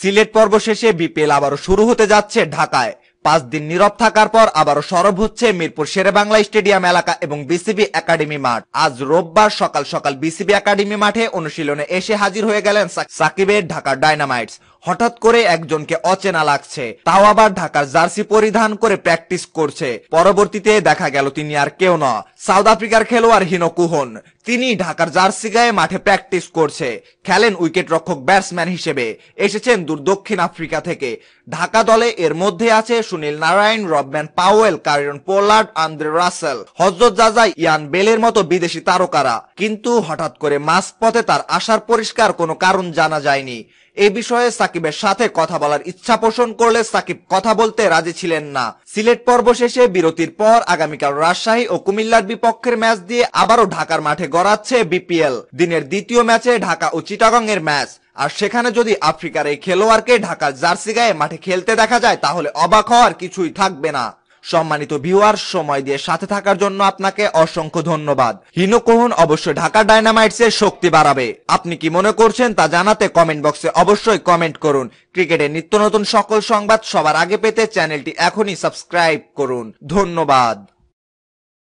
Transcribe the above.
সিলেট পর্ব শেষে বিপিএল আবারও শুরু হতে যাচ্ছে ঢাকায়। পাঁচ দিন নীরব থাকার পর আবারও সরব হচ্ছে মিরপুর শেরেবাংলা স্টেডিয়াম এলাকা এবং বিসিবি একাডেমি মাঠ। আজ রোববার সকাল সকাল বিসিবি একাডেমি মাঠে অনুশীলনে এসে হাজির হয়ে গেলেন সাকিবের ঢাকা ডায়নামাইটস। হঠাৎ করে একজনকে অচেনা লাগছে। তাও আবার ঢাকার জার্সি পরিধান করে প্র্যাকটিস করছে। পরবর্তীতে দেখা গেল তিনি আর কেউ না। সাউথ আফ্রিকার খেলোয়াড় হিনো কুহন। তিনি ঢাকার জার্সি গায়ে মাঠে প্র্যাকটিস করছে। খেলেন উইকেট রক্ষক ব্যাটসম্যান হিসেবে। এসেছেন দূর দক্ষিণ আফ্রিকা থেকে। ঢাকা দলে এর মধ্যে আছে Sunil Narine, Rovman Powell Kieron Pollard, Andre Russell, Hazrat Zazai, Ian বেলের মতো বিদেশি তারকারা। কিন্তু হঠাৎ করে মাঝপথে তার আসার পরিষ্কার কোনো কারণ জানা যায়নি। এ বিষয়ে সাকিবের সাথে কথা বলার ইচ্ছা পোষণ করলে সাকিব কথা বলতে রাজি ছিলেন না। সিলেট পর্ব শেষে বিরতির পর আগামীকাল রাজশাহী ও কুমিল্লার বিপক্ষের ম্যাচ দিয়ে আবারও ঢাকার মাঠে গড়াচ্ছে বিপিএল। দিনের দ্বিতীয় ম্যাচে ঢাকা ও চিটাগং এর ম্যাচ। আর সেখানে যদি আফ্রিকার এই খেলোয়াড়কে ঢাকার জার্সি গায়ে মাঠে খেলতে দেখা যায়, তাহলে অবাক হওয়ার কিছুই থাকবে না। সম্মানিত ভিউয়ার সময় দিয়ে সাথে থাকার জন্য আপনাকে অসংখ্য ধন্যবাদ। হিনো কোহন অবশ্যই ঢাকা ডায়নামাইটস এর শক্তি বাড়াবে। আপনি কি মনে করছেন তা জানাতে কমেন্ট বক্সে অবশ্যই কমেন্ট করুন। ক্রিকেটের নিত্য নতুন সকল সংবাদ সবার আগে পেতে চ্যানেলটি এখনই সাবস্ক্রাইব করুন। ধন্যবাদ।